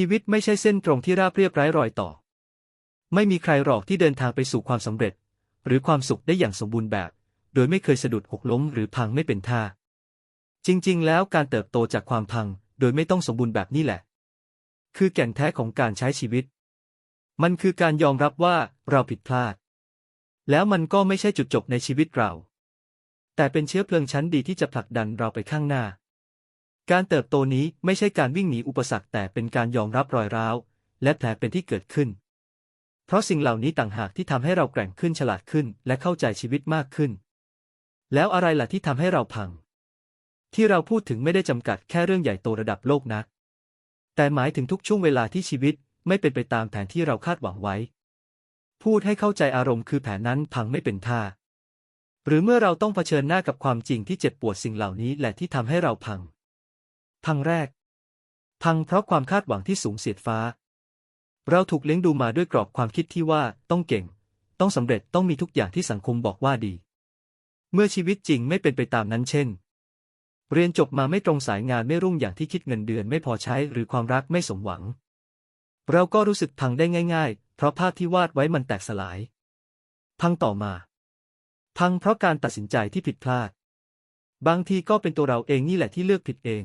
ชีวิตไม่ใช่เส้นตรงที่ราบเรียบไร้รอยต่อ ไม่มีใครหรอกที่เดินทางไปสู่ความสำเร็จ หรือความสุขได้อย่างสมบูรณ์แบบ โดยไม่เคยสะดุดหกล้มหรือพังไม่เป็นท่า จริง ๆ แล้วการเติบโตจากความพัง โดยไม่ต้องสมบูรณ์แบบนี้แหละ คือแก่นแท้ของการใช้ชีวิต มันคือการยอมรับว่าเราผิดพลาด แล้วมันก็ไม่ใช่จุดจบในชีวิตเรา แต่เป็นเชื้อเพลิงชั้นดีที่จะผลักดันเราไปข้างหน้า การเติบโตนี้ไม่ใช่การวิ่งหนีอุปสรรคแต่เป็นการยอมรับรอยร้าว และแผลเป็นที่เกิดขึ้น เพราะสิ่งเหล่านี้ต่างหากที่ทำให้เราแกร่งขึ้นฉลาดขึ้น และเข้าใจชีวิตมากขึ้น แล้วอะไรล่ะที่ทำให้เราพัง ที่เราพูดถึงไม่ได้จำกัดแค่เรื่องใหญ่โตระดับโลกนะแต่หมายถึงทุกช่วงเวลาที่ชีวิตไม่เป็นไปตามแผนที่เราคาดหวังไว้ พูดให้เข้าใจอารมณ์คือแผนนั้นพังไม่เป็นท่า หรือเมื่อเราต้องเผชิญหน้ากับความจริงที่เจ็บปวดสิ่งเหล่านี้แหละที่ทำให้เราพัง พังแรก พังเพราะความคาดหวังที่สูงเสียดฟ้า เราถูกเลี้ยงดูมาด้วยกรอบความคิดที่ว่าต้องเก่ง ต้องสำเร็จต้องมีทุกอย่างที่สังคมบอกว่าดี เมื่อชีวิตจริงไม่เป็นไปตามนั้นเช่น เรียนจบมาไม่ตรงสายงานไม่รุ่งอย่างที่คิดเงินเดือนไม่พอใช้หรือความรักไม่สมหวัง เราก็รู้สึกพังได้ง่าย ๆ เพราะภาพที่วาดไว้มันแตกสลาย พังต่อมา พังเพราะการตัดสินใจที่ผิดพลาด บางทีก็เป็นตัวเราเองนี่แหละที่เลือกผิดเอง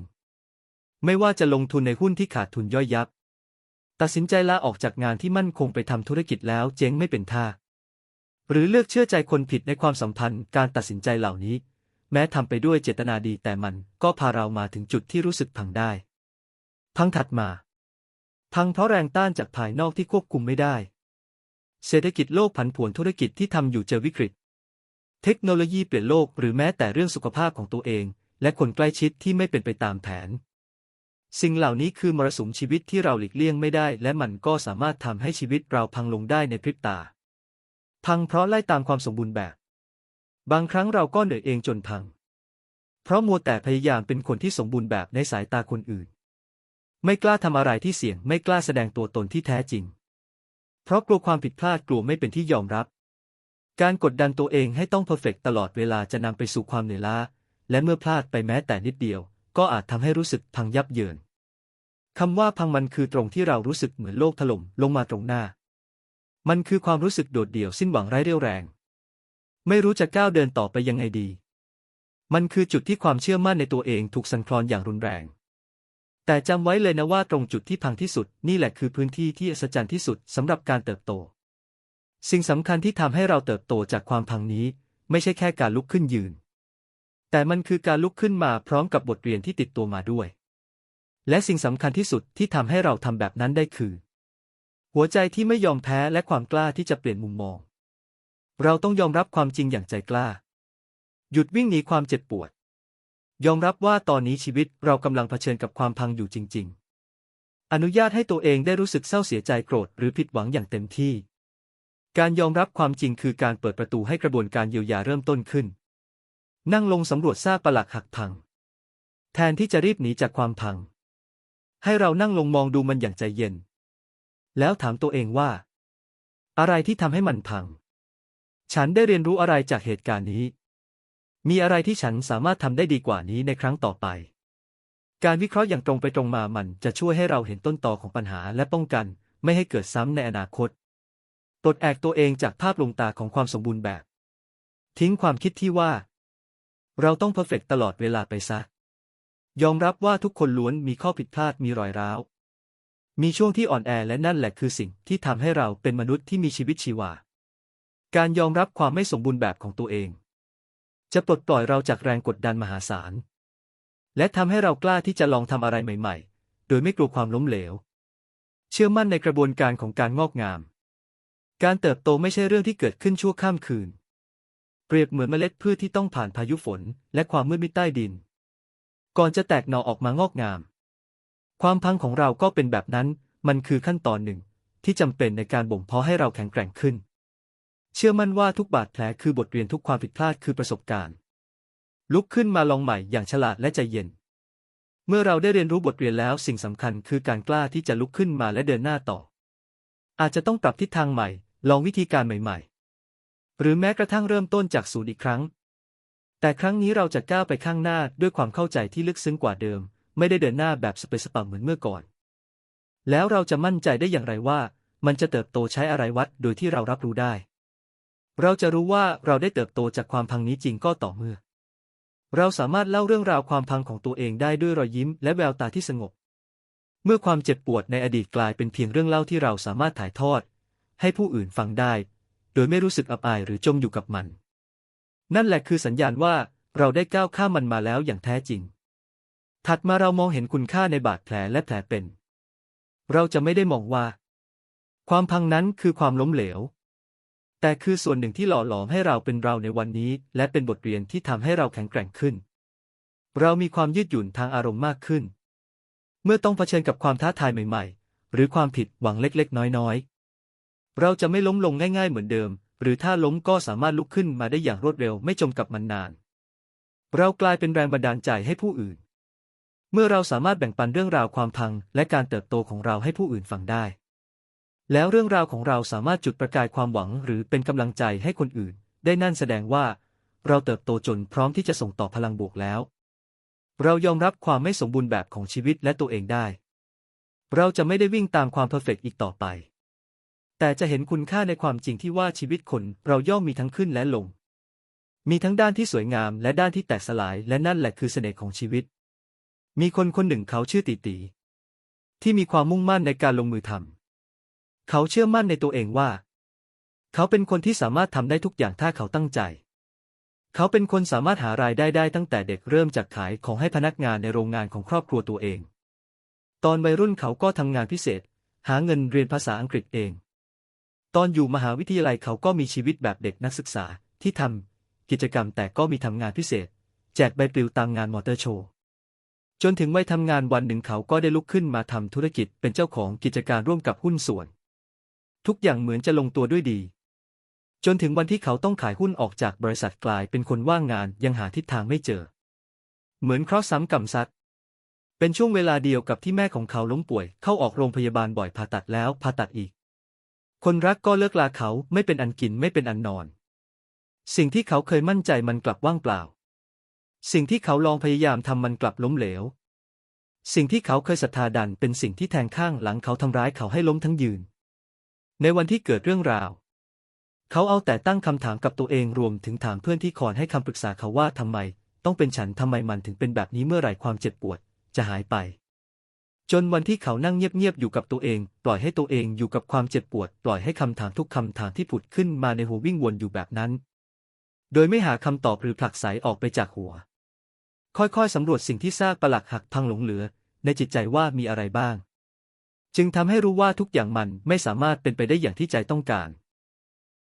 ไม่ว่าจะลงทุนในหุ้นที่ขาดทุนย่อยยับ ตัดสินใจลาออกจากงานที่มั่นคงไปทำธุรกิจแล้วเจ๊งไม่เป็นท่า หรือเลือกเชื่อใจคนผิดในความสัมพันธ์การตัดสินใจเหล่านี้ แม้ทำไปด้วยเจตนาดีแต่มันก็พาเรามาถึงจุดที่รู้สึกพังได้ พังถัดมา พังเพราะแรงต้านจากภายนอกที่ควบคุมไม่ได้ เศรษฐกิจโลกผันผวนธุรกิจที่ทำอยู่เจอวิกฤต เทคโนโลยีเปลี่ยนโลกหรือแม้แต่เรื่องสุขภาพของตัวเอง และคนใกล้ชิดที่ไม่เป็นไปตามแผน สิ่งเหล่านี้คือมรสุมชีวิตที่เราหลีกเลี่ยงไม่ได้ และมันก็สามารถทำให้ชีวิตเราพังลงได้ในพริบตา พังเพราะไล่ตามความสมบูรณ์แบบ บางครั้งเราก็เหนื่อยเองจนพัง เพราะมัวแต่พยายามเป็นคนที่สมบูรณ์แบบในสายตาคนอื่น ไม่กล้าทำอะไรที่เสี่ยง ไม่กล้าแสดงตัวตนที่แท้จริง เพราะกลัวความผิดพลาดกลัวไม่เป็นที่ยอมรับ การกดดันตัวเองให้ต้องเพอร์เฟกตลอดเวลาจะนำไปสู่ความเหนื่อยล้าและเมื่อพลาดไปแม้แต่นิดเดียว ก็อาจทำให้รู้สึกพังยับเยิน คำว่าพังมันคือตรงที่เรารู้สึกเหมือนโลกถล่มลงมาตรงหน้า มันคือความรู้สึกโดดเดี่ยวสิ้นหวังไร้เรี่ยวแรง ไม่รู้จะก้าวเดินต่อไปยังไงดี มันคือจุดที่ความเชื่อมั่นในตัวเองถูกสั่นคลอนอย่างรุนแรง แต่จำไว้เลยนะว่าตรงจุดที่พังที่สุดนี่แหละคือพื้นที่ที่อัศจรรย์ที่สุดสำหรับการเติบโต สิ่งสำคัญที่ทำให้เราเติบโตจากความพังนี้ ไม่ใช่แค่การลุกขึ้นยืน แต่มันคือการลุกขึ้นมาพร้อมกับบทเรียนที่ติดตัวมาด้วย และสิ่งสำคัญที่สุดที่ทำให้เราทำแบบนั้นได้คือ หัวใจที่ไม่ยอมแพ้และความกล้าที่จะเปลี่ยนมุมมอง เราต้องยอมรับความจริงอย่างใจกล้า หยุดวิ่งหนีความเจ็บปวด ยอมรับว่าตอนนี้ชีวิตเรากำลังเผชิญกับความพังอยู่จริง ๆ อนุญาตให้ตัวเองได้รู้สึกเศร้าเสียใจโกรธหรือผิดหวังอย่างเต็มที่ การยอมรับความจริงคือการเปิดประตูให้กระบวนการเยียวยาเริ่มต้นขึ้น นั่งลงสำรวจซากปลักหักพัง แทนที่จะรีบหนีจากความพัง ให้เรานั่งลงมองดูมันอย่างใจเย็น แล้วถามตัวเองว่า อะไรที่ทำให้มันพัง ฉันได้เรียนรู้อะไรจากเหตุการณ์นี้ มีอะไรที่ฉันสามารถทำได้ดีกว่านี้ในครั้งต่อไป การวิเคราะห์อย่างตรงไปตรงมามันจะช่วยให้เราเห็นต้นตอของปัญหาและป้องกัน ไม่ให้เกิดซ้ำในอนาคตปลดแอกตัวเองจากภาพลวงตาของความสมบูรณ์แบบ ทิ้งความคิดที่ว่า เราต้องเพอร์เฟกตลอดเวลาไปซะ ยอมรับว่าทุกคนล้วนมีข้อผิดพลาดมีรอยร้าว มีช่วงที่อ่อนแอและนั่นแหละคือสิ่งที่ทำให้เราเป็นมนุษย์ที่มีชีวิตชีวา การยอมรับความไม่สมบูรณ์แบบของตัวเอง จะปลดปล่อยเราจากแรงกดดันมหาศาล และทำให้เรากล้าที่จะลองทำอะไรใหม่ ๆ โดยไม่กลัวความล้มเหลว เชื่อมั่นในกระบวนการของการงอกงาม การเติบโตไม่ใช่เรื่องที่เกิดขึ้นชั่วข้ามคืน เปรียบเหมือนเมล็ดพืชที่ต้องผ่านพายุฝน และความมืดมิดใต้ดิน ก่อนจะแตกหน่อออกมางอกงาม ความพังของเราก็เป็นแบบนั้น มันคือขั้นตอนหนึ่ง ที่จำเป็นในการบ่มเพาะให้เราแข็งแกร่งขึ้น เชื่อมั่นว่าทุกบาดแผลคือบทเรียนทุกความผิดพลาดคือประสบการณ์ ลุกขึ้นมาลองใหม่อย่างฉลาดและใจเย็น เมื่อเราได้เรียนรู้บทเรียนแล้วสิ่งสำคัญคือการกล้าที่จะลุกขึ้นมาและเดินหน้าต่อ อาจจะต้องปรับทิศทางใหม่ ลองวิธีการใหม่ ๆ หรือแม้กระทั่งเริ่มต้นจากศูนย์อีกครั้ง แต่ครั้งนี้เราจะก้าวไปข้างหน้าด้วยความเข้าใจที่ลึกซึ้งกว่าเดิม ไม่ได้เดินหน้าแบบสเปซสปะเหมือนเมื่อก่อน แล้วเราจะมั่นใจได้อย่างไรว่า มันจะเติบโตใช้อะไรวัดโดยที่เรารับรู้ได้ เราจะรู้ว่าเราได้เติบโตจากความพังนี้จริงก็ต่อเมื่อ เราสามารถเล่าเรื่องราวความพังของตัวเองได้ด้วยรอยยิ้มและแววตาที่สงบ เมื่อความเจ็บปวดในอดีตกลายเป็นเพียงเรื่องเล่าที่เราสามารถถ่ายทอด ให้ผู้อื่นฟังได้ โดยไม่รู้สึกอับอายหรือจมอยู่กับมัน นั่นแหละคือสัญญาณว่าเราได้ก้าวข้ามมันมาแล้วอย่างแท้จริง ถัดมาเรามองเห็นคุณค่าในบาดแผลและแผลเป็น เราจะไม่ได้มองว่า ความพังนั้นคือความล้มเหลว แต่คือส่วนหนึ่งที่หล่อหลอมให้เราเป็นเราในวันนี้ และเป็นบทเรียนที่ทำให้เราแข็งแกร่งขึ้น เรามีความยืดหยุ่นทางอารมณ์มากขึ้น เมื่อต้องเผชิญกับความท้าทายใหม่ ๆ หรือความผิดหวังเล็กๆ น้อยๆ เราจะไม่ล้มลงง่าย ๆ เหมือนเดิม หรือถ้าล้มก็สามารถลุกขึ้นมาได้อย่างรวดเร็วไม่จมกับมันนาน เรากลายเป็นแรงบันดาลใจให้ผู้อื่น เมื่อเราสามารถแบ่งปันเรื่องราวความพังและการเติบโตของเราให้ผู้อื่นฟังได้ แล้วเรื่องราวของเราสามารถจุดประกายความหวังหรือเป็นกำลังใจให้คนอื่น ได้นั่นแสดงว่า เราเติบโตจนพร้อมที่จะส่งต่อพลังบวกแล้ว เรายอมรับความไม่สมบูรณ์แบบของชีวิตและตัวเองได้ เราจะไม่ได้วิ่งตามความเพอร์เฟกต์อีกต่อไป แต่จะเห็นคุณค่าในความจริงที่ว่าชีวิตคนเราย่อมมีทั้งขึ้นและลง มีทั้งด้านที่สวยงามและด้านที่แตกสลายและนั่นแหละคือเสน่ห์ของชีวิต มีคนคนหนึ่งเขาชื่อตีตีที่มีความมุ่งมั่นในการลงมือทำเขาเชื่อมั่นในตัวเองว่า เขาเป็นคนที่สามารถทำได้ทุกอย่างถ้าเขาตั้งใจ เขาเป็นคนสามารถหารายได้ได้ตั้งแต่เด็กเริ่มจากขายของให้พนักงานในโรงงานของครอบครัวตัวเอง ตอนวัยรุ่นเขาก็ทำงานพิเศษ หาเงินเรียนภาษาอังกฤษเอง ตอนอยู่มหาวิทยาลัยเขาก็มีชีวิตแบบเด็กนักศึกษาที่ทำกิจกรรมแต่ก็มีทำงานพิเศษ แจกใบปลิวตามงานมอเตอร์โชว์จนถึงวัยทำงานวันหนึ่งเขาก็ได้ลุกขึ้นมาทำธุรกิจเป็นเจ้าของกิจการร่วมกับหุ้นส่วน ทุกอย่างเหมือนจะลงตัวด้วยดี จนถึงวันที่เขาต้องขายหุ้นออกจากบริษัทกลายเป็นคนว่างงานยังหาทิศทางไม่เจอ เหมือนเคราะห์ซ้ำกรรมซัดเป็นช่วงเวลาเดียวกับที่แม่ของเขาล้มป่วยเข้าออกโรงพยาบาลบ่อยผ่าตัดแล้วผ่าตัดอีก คนรักก็เลิกลาเขาไม่เป็นอันกินไม่เป็นอันนอน สิ่งที่เขาเคยมั่นใจมันกลับว่างเปล่า สิ่งที่เขาลองพยายามทำมันกลับล้มเหลว สิ่งที่เขาเคยศรัทธาดันเป็นสิ่งที่แทงข้างหลังเขาทำร้ายเขาให้ล้มทั้งยืน ในวันที่เกิดเรื่องราว เขาเอาแต่ตั้งคำถามกับตัวเองรวมถึงถามเพื่อนที่คอยให้คำปรึกษาเขาว่าทำไม ต้องเป็นฉันทำไมมันถึงเป็นแบบนี้เมื่อไหร่ความเจ็บปวด จะหายไป จนวันที่เขานั่งเงียบๆอยู่กับตัวเอง ปล่อยให้ตัวเองอยู่กับความเจ็บปวด ปล่อยให้คำถามทุกคำถามที่ผุดขึ้นมาในหัววิ่งวนอยู่แบบนั้น โดยไม่หาคำตอบหรือผลักไสออกไปจากหัว ค่อยๆสำรวจสิ่งที่ซากปลักหักพังหลงเหลือ ในจิตใจว่ามีอะไรบ้าง จึงทำให้รู้ว่าทุกอย่างมันไม่สามารถเป็นไปได้อย่างที่ใจต้องการ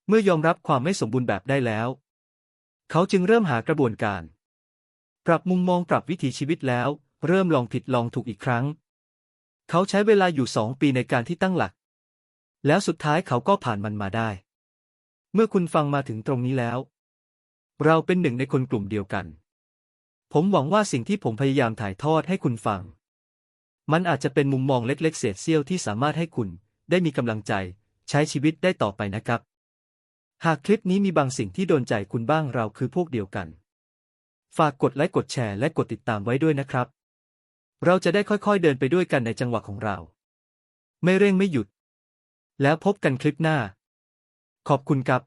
เมื่อยอมรับความไม่สมบูรณ์แบบได้แล้ว เขาจึงเริ่มหากระบวนการ ปรับมุมมองปรับวิถีชีวิตแล้ว เริ่มลองผิดลองถูกอีกครั้ง เขาใช้เวลาอยู่สองปีในการที่ตั้งหลัก แล้วสุดท้ายเขาก็ผ่านมันมาได้ เมื่อคุณฟังมาถึงตรงนี้แล้ว เราเป็นหนึ่งในคนกลุ่มเดียวกัน ผมหวังว่าสิ่งที่ผมพยายามถ่ายทอดให้คุณฟัง มันอาจจะเป็นมุมมองเล็กๆเศษเสี้ยวที่สามารถให้คุณได้มีกำลังใจใช้ชีวิตได้ต่อไปนะครับ หากคลิปนี้มีบางสิ่งที่โดนใจคุณบ้างเราคือพวกเดียวกัน ฝากกดไลค์กดแชร์และกดติดตามไว้ด้วยนะครับ เราจะได้ค่อยๆเดินไปด้วยกันในจังหวะของเรา ไม่เร่งไม่หยุด แล้วพบกันคลิปหน้า ขอบคุณครับ